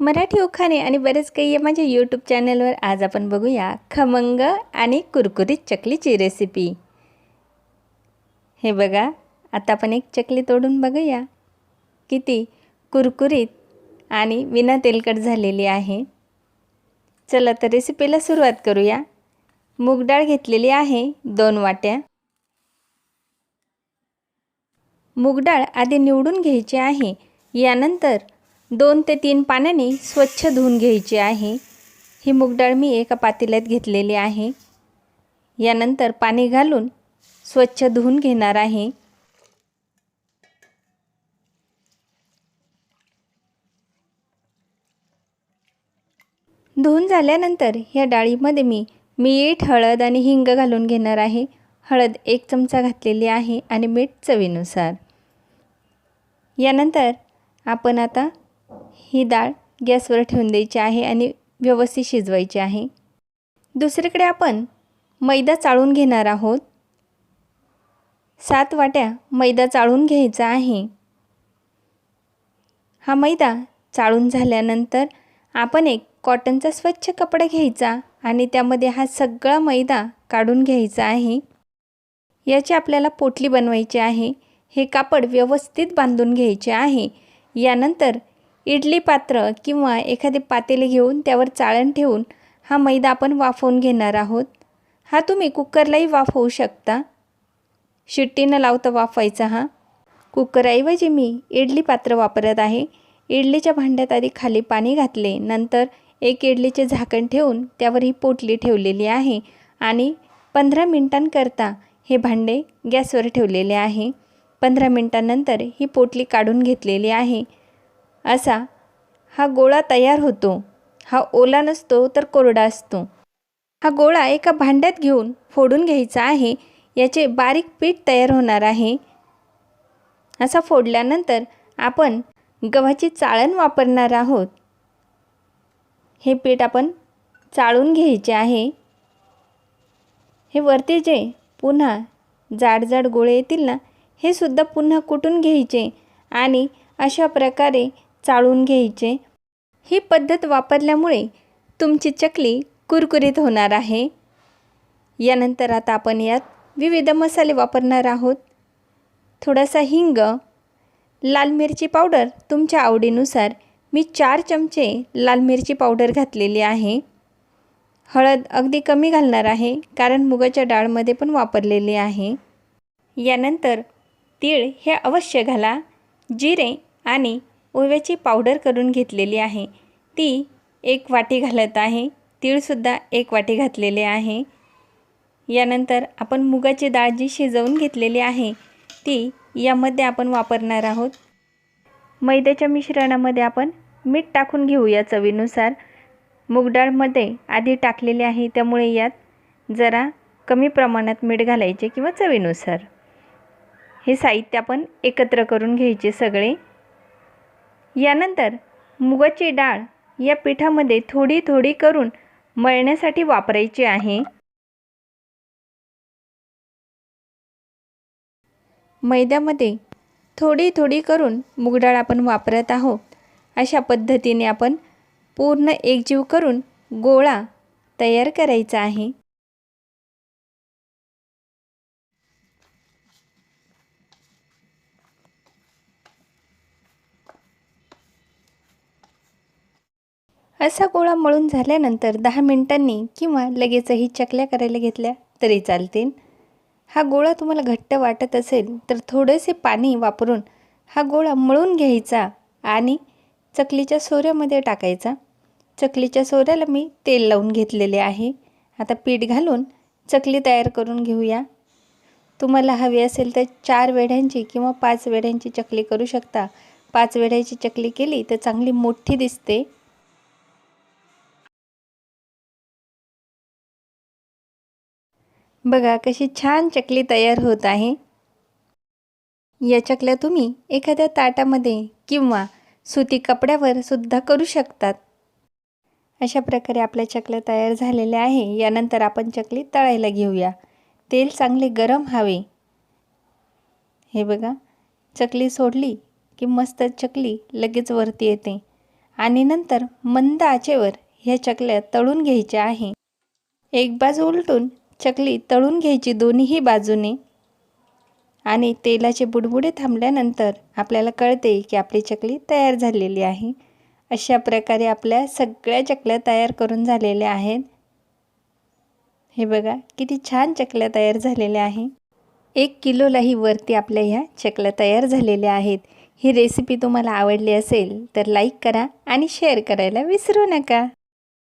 मराठी उखाणे आणि बरेच काही आहे माझ्या यूट्यूब चॅनलवर आज आपण बघूया खमंग आणि कुरकुरीत चकलीची रेसिपी हे बघा आता आपण एक चकली तोडून बघूया. किती कुरकुरीत आणि विना तेलकट झालेली आहे. चला तर रेसिपीला सुरुवात करूया. मूग डाळ घेतलेली आहे दोन वाट्या. मूग डाळ आधी निवडून घ्यायची आहे. यानंतर दोन ते तीन पाण्याने स्वच्छ धुवून घ्यायची आहे. ही मूग डाळ मी एका पातेल्यात घेतलेली आहे. यानंतर पाणी घालून स्वच्छ धुवून घेणार आहे. धुवून झाल्यानंतर ह्या डाळीमध्ये मी मीठ हळद आणि हिंग घालून घेणार आहे. हळद एक चमचा घातलेली आहे आणि मीठ चवीनुसार. यानंतर आपण आता ही डाळ गॅसवर ठेवून द्यायची आहे आणि व्यवस्थित शिजवायची आहे. दुसरीकडे आपण मैदा चाळून घेणार आहोत. सात वाट्या मैदा चाळून घ्यायचा आहे. हा मैदा चाळून झाल्यानंतर आपण एक कॉटनचा स्वच्छ कपडा घ्यायचा आणि त्यामध्ये हा सगळा मैदा काढून घ्यायचा आहे. याची आपल्याला पोटली बनवायची आहे. हे कापड व्यवस्थित बांधून घ्यायचे आहे. यानंतर इडली पात्र किंवा एखादे पातेले घेऊन त्यावर चाळण ठेवून हा मैदा आपण वाफवून घेणार आहोत. हा तुम्ही कुकरलाही वाफवू शकता. शिट्टी न लावता वाफवायचा हा. कुकरऐवजी मी इडली पात्र वापरत आहे. इडलीच्या भांड्यात आधी खाली पाणी घातले नंतर एक इडलीचे झाकण ठेवून त्यावर ही पोटली ठेवलेली आहे आणि पंधरा मिनटांकरता हे भांडे गॅसवर ठेवलेले आहे. पंधरा मिनटांनंतर ही पोटली काढून घेतलेली आहे. असा हा गोळा तयार होतो. हा ओला नसतो तर कोरडा असतो. हा गोळा एका भांड्यात घेऊन फोडून घ्यायचा आहे. याचे बारीक पीठ तयार होणार आहे. असा फोडल्यानंतर आपण गव्हाची चाळण वापरणार आहोत. हे पीठ आपण चाळून घ्यायचे आहे. हे वरती जे पुन्हा जाड जाड गोळे येतील ना हे सुद्धा पुन्हा कुटून घ्यायचे आणि अशा प्रकारे चाळून घ्यायचे. ही पद्धत वापरल्यामुळे तुमची चकली कुरकुरीत होणार आहे. यानंतर आता आपण यात विविध मसाले वापरणार आहोत. थोडासा हिंग लाल मिरची पावडर तुमच्या आवडीनुसार मी चार चमचे लाल मिरची पावडर घातलेली आहे. हळद अगदी कमी घालणार आहे कारण मुगाच्या डाळमध्ये पण वापरलेली आहे. यानंतर तीळ हे अवश्य घाला जिरे आणि ओव्याची पावडर करून घेतलेली आहे. ती एक वाटी घालत आहे. तीळसुद्धा एक वाटी घातलेले आहे. यानंतर आपण मुगाची डाळ जी शिजवून घेतलेली आहे ती यामध्ये आपण वापरणार आहोत. मैद्याच्या मिश्रणामध्ये आपण मीठ टाकून घेऊया चवीनुसार. मूगडाळमध्ये आधी टाकलेले आहे त्यामुळे यात जरा कमी प्रमाणात मीठ घालायचे किंवा चवीनुसार. हे साहित्य आपण एकत्र करून घ्यायचे सगळे. यानंतर मुगाची डाळ या पिठामध्ये थोडी थोडी करून मळण्यासाठी वापरायची आहे. मैद्यामध्ये थोडी थोडी करून मुगडाळ आपण वापरत आहोत. अशा पद्धतीने आपण पूर्ण एकजीव करून गोळा तयार करायचा आहे. असा गोळा मळून झाल्यानंतर दहा मिनिटांनी किंवा लगेचही चकल्या करायला घेतल्या तरी चालतील. हा गोळा तुम्हाला घट्ट वाटत असेल तर थोडेसे पाणी वापरून हा गोळा मळून घ्यायचा आणि चकलीच्या सोऱ्यामध्ये टाकायचा. चकलीच्या सोऱ्याला मी तेल लावून घेतलेले आहे. आता पीठ घालून चकली तयार करून घेऊया. तुम्हाला हवी असेल तर चार वेढ्यांची किंवा पाच वेढ्यांची चकली करू शकता. पाच वेढ्याची चकली केली तर चांगली मोठी दिसते. बघा कशी छान चकली तयार होत आहे. या चकल्या तुम्ही एखाद्या ताटामध्ये किंवा सुती कपड्यावर सुद्धा करू शकतात. अशा प्रकारे आपल्या चकल्या तयार झालेल्या आहे. यानंतर आपण चकली तळायला घेऊया. तेल चांगले गरम हवे. हे बघा चकली सोडली की मस्त चकली लगेच वरती येते. आणि नंतर मंद आचेवर ह्या चकल्या तळून घ्यायच्या आहे. एक बाजू उलटून चकली तळून घ्यायची दोन्हीही बाजूने. आणि तेलाचे बुडबुडे थांबल्यानंतर आपल्याला कळते की आपली चकली तयार झालेली आहे. अशा प्रकारे आपल्या सगळ्या चकल्या तयार करून झालेल्या आहेत. हे बघा किती छान चकल्या तयार झालेल्या आहे. एक किलोलाही वरती आपल्या ह्या चकल्या तयार झालेल्या आहेत. ही रेसिपी तुम्हाला आवडली असेल तर लाईक करा आणि शेअर करायला विसरू नका.